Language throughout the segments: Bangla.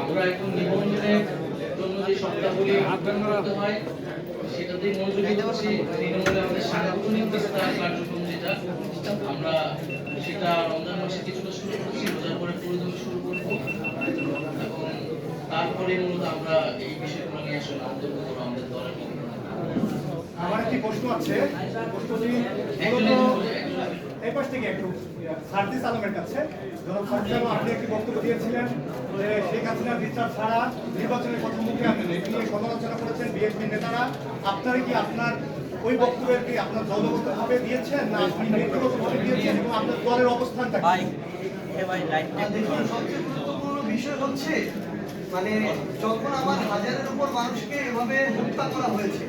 আমরা এখন নিবন্ধনের জন্য যে সপ্তাহগুলি করতে হয় সেটাতে দিচ্ছি তৃণমূলে আমাদের সাংগঠনিক বিস্তার কার্যক্রম যেটা আমরা সেটা রমজান মাসে কিছুটা শুরু করছি রোজার পরে পুরোদমে শুরু করব। এবং তারপরে মূলত আমরা এই বিষয়গুলো নিয়ে আসলে অন্তর্ভুক্ত আমাদের দলের আমার একটি প্রশ্ন আছে। প্রশ্নটি একজনের মূলত মধ্যে একজন- এই পাশ থেকে একটু সার্জিস আলমের কাছে। জনাব সার্জিস আলম আপনি একটি বক্তব্য দিয়েছিলেন যে শেখ হাসিনার বিচার ছাড়া নির্বাচনের কথা মুখে আপনি এটি নিয়ে সমালোচনা করেছেন বিএনপি নেতারা। আপনারা কি আপনার ওই বক্তব্যের কি আপনার দলগতভাবে দিয়েছেন না আপনি ব্যক্তিগতভাবে দিয়েছেন এবং আপনার দলের অবস্থানটা সবচেয়ে গুরুত্বপূর্ণ বিষয় হচ্ছে মানে যখন আমার হাজারের উপর মানুষকে এভাবে হত্যা করা হয়েছে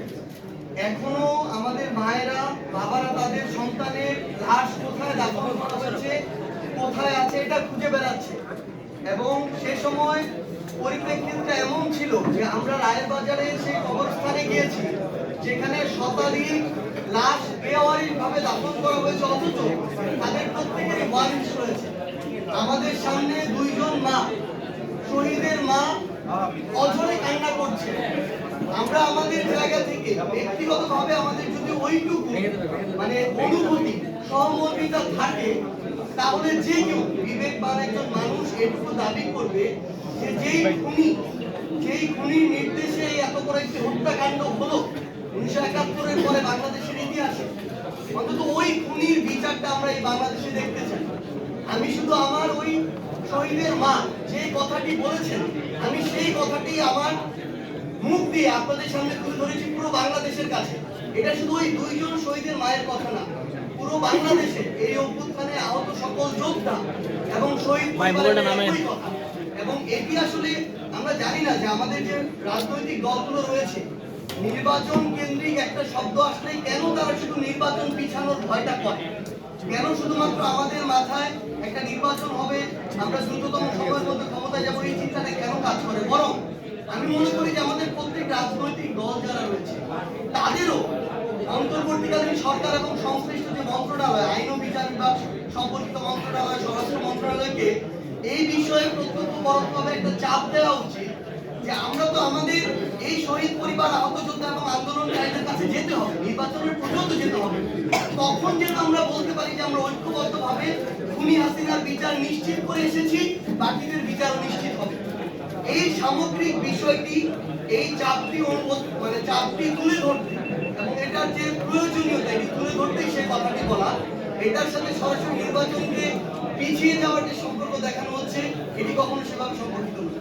এখনও আমাদের মায়েরা বাবারা তাদের সন্তানের কোথায় আছে, এটা খুঁজে বেড়াচ্ছে। এবং সে সময় পরিপ্রেক্ষিতটা এমন ছিল যে আমরা রায়ের বাজারে সেই কবরস্থানে গিয়েছি, যেখানে শতাধিক লাশ বেওয়ারিশ ভাবে দাফন করা হয়েছে, অথচ তাদের প্রত্যেকেরই ওয়ারিশ রয়েছে। আমাদের সামনে দুইজন মা, শহীদের মা অঝরে কান্না করছে। আমরা আমাদের জায়গা থেকে ব্যক্তিগতভাবে আমাদের যদি ওইটুকু মানে অনুভূতি সহমর্মিতা থাকে, তাহলে যে কেউ বিবেকবান একজন মানুষ এটুকু দাবি করবে যে যেই খুনি, যেই খুনির নির্দেশে এত বড় একটি হত্যাকাণ্ড হলো উনিশশো একাত্তরের পরে বাংলাদেশের ইতিহাসে, অন্তত ওই খুনির বিচারটা আমরা এই বাংলাদেশে দেখতে চাই। আমি শুধু আমার ওই শহীদের মা যে কথাটি বলেছেন, আমি সেই কথাটি আমার মুখ দিয়ে আপনাদের সামনে তুলে ধরেছি পুরো বাংলাদেশের কাছে। এটা শুধু ওই দুইজন শহীদের মায়ের কথা না পুরো বাংলাদেশে এই অভ্যুত্থানে আহত সকল যোদ্ধা এবং শহীদ। এবং এটি আসলে আমরা জানি না যে আমাদের যে রাজনৈতিক দলগুলো রয়েছে নির্বাচন কেন্দ্রিক একটা শব্দ আসলে কেন তারা শুধু নির্বাচন পিছানোর ভয়টা করে? কেন শুধুমাত্র আমাদের মাথায় একটা নির্বাচন হবে আমরা দ্রুততম সময়ের মধ্যে ক্ষমতায় যাব এই চিন্তাটা কেন কাজ করে? বরং আমি মনে করি যে আমাদের প্রত্যেক রাজনৈতিক দল যারা রয়েছে, তাদেরও অন্তর্বর্তীকালীন সরকার এবং সংশ্লিষ্ট যে মন্ত্রণালয়, আইন ও বিচার বিভাগ, সম্পর্কিত মন্ত্রণালয়, স্বরাষ্ট্র মন্ত্রণালয়কে, এই বিষয়ে প্রত্যক্ষ পরোক্ষভাবে একটা চাপ দেওয়া উচিত যে আমরা তো আমাদের এই শহীদ পরিবার, আহত যোদ্ধা এবং আন্দোলনকারীদের কাছে যেতে হবে, নির্বাচনের পর্যন্ত যেতে হবে। তখন যেন আমরা বলতে পারি যে আমরা ঐক্যবদ্ধভাবে খুনি হাসিনার বিচার নিশ্চিত করে এসেছি, বাকিদের বিচার নিশ্চিত হবে। এই সামগ্রিক বিষয়টি এই চাপটি মানে চাপটি তুলে ধরতে এবং এটার যে প্রয়োজনীয়তা, এটি তুলে ধরতে সে কথাটি বলা, এটার সাথে সরাসরি নির্বাচনকে পিছিয়ে যাওয়ার যে সম্পর্ক দেখানো হচ্ছে, এটি কখনো সেভাবে সম্পর্কিত নয়।